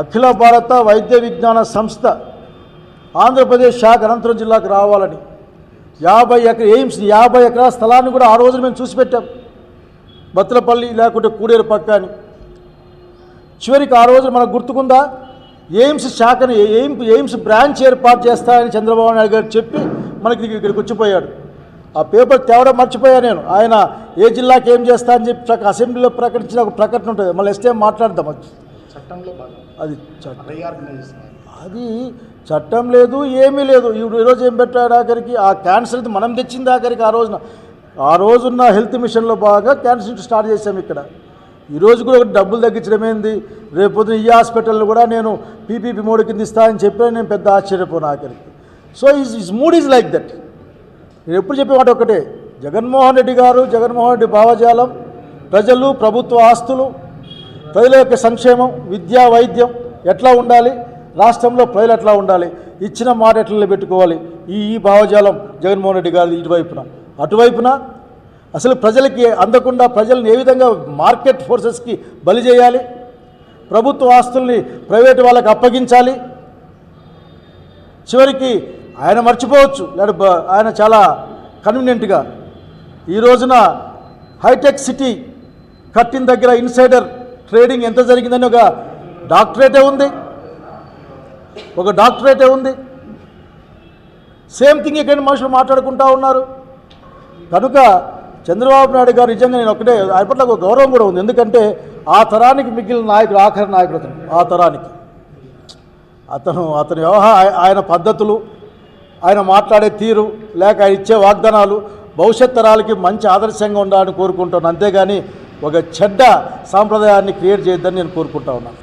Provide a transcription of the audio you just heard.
అఖిల భారత వైద్య విజ్ఞాన సంస్థ ఆంధ్రప్రదేశ్ శాఖ అనంతపురం జిల్లాకు రావాలని. యాభై ఎకర ఎయిమ్స్ యాభై ఎకరాల స్థలాన్ని కూడా ఆ రోజున మేము చూసి పెట్టాం బత్తలపల్లి లేకుంటే కూడేరు పక్క అని. చివరికి ఆ రోజు మనకు గుర్తుకుందా? ఎయిమ్స్ శాఖని ఎయిమ్స్ ఎయిమ్స్ బ్రాంచ్ ఏర్పాటు చేస్తారని చంద్రబాబు నాయుడు గారు చెప్పి మనకి ఇక్కడికి వచ్చిపోయాడు. ఆ పేపర్ తేవడం మర్చిపోయా నేను. ఆయన ఏ జిల్లాకి ఏం చేస్తా అని చెప్పి అసెంబ్లీలో ప్రకటించిన ఒక ప్రకటన ఉంటుంది. మళ్ళీ ఎస్టే మాట్లాడదాం చట్టంలో భాగం. అది చట్టం అది చట్టం లేదు ఏమీ లేదు. ఇప్పుడు ఈరోజు ఏం పెట్టాడు ఆఖరికి? ఆ క్యాన్సర్ మనం తెచ్చింది ఆఖరికి ఆ రోజున. ఆ రోజున్న హెల్త్ మిషన్లో బాగా క్యాన్సర్ స్టార్ట్ చేశాం ఇక్కడ. ఈ రోజు కూడా ఒకటి డబ్బులు తగ్గించడం ఏంది? రేపు పొద్దున ఈ హాస్పిటల్ కూడా నేను పీపీపీ మోడీ కింద ఇస్తానని చెప్పి నేను పెద్ద ఆశ్చర్యపోను ఆఖరికి. So is is mood is like that నేను ఎప్పుడు చెప్పే మాట ఒకటే జగన్మోహన్ రెడ్డి గారు జగన్మోహన్ రెడ్డి భావజాలం ప్రజలు ప్రభుత్వ ఆస్తులు ప్రజల యొక్క సంక్షేమం విద్యా వైద్యం ఎట్లా ఉండాలి? రాష్ట్రంలో ప్రజలు ఎట్లా ఉండాలి? ఇచ్చిన మాట ఎట్లా పెట్టుకోవాలి? ఈ ఈ భావజాలం జగన్మోహన్ రెడ్డి గారి ఇటువైపున. అటువైపున అసలు ప్రజలకి అందకుండా ప్రజల్ని ఏ విధంగా మార్కెట్ ఫోర్సెస్కి బలి చేయాలి? ప్రభుత్వ ఆస్తుల్ని ప్రైవేటు వాళ్ళకి అప్పగించాలి? చివరికి ఆయన మర్చిపోవచ్చు. లేదా ఆయన చాలా కన్వీనియంట్గా ఈ రోజున హైటెక్ సిటీ కట్టిన దగ్గర ఇన్సైడర్ ట్రేడింగ్ ఎంత జరిగిందని ఒక డాక్టరేటే ఉంది. ఒక డాక్టరేటే ఉంది. సేమ్ థింగ్ ఇక్కడ మనుషులు మాట్లాడుకుంటూ ఉన్నారు. కనుక చంద్రబాబు నాయుడు గారు నిజంగా నేను ఒకటే ఆయన పట్ల ఒక గౌరవం కూడా ఉంది. ఎందుకంటే ఆ తరానికి మిగిలిన నాయకుడు ఆఖరి నాయకుడు అతను. ఆ తరానికి. అతను అతని వ్యవహార ఆయన పద్ధతులు ఆయన మాట్లాడే తీరు లేక ఆయన ఇచ్చే వాగ్దానాలు భవిష్యత్ తరాలకి మంచి ఆదర్శంగా ఉండాలని కోరుకుంటాను అంతేగాని ఒక చెడ్డ సాంప్రదాయాన్ని క్రియేట్ చేయొద్దని నేను కోరుకుంటా ఉన్నాను.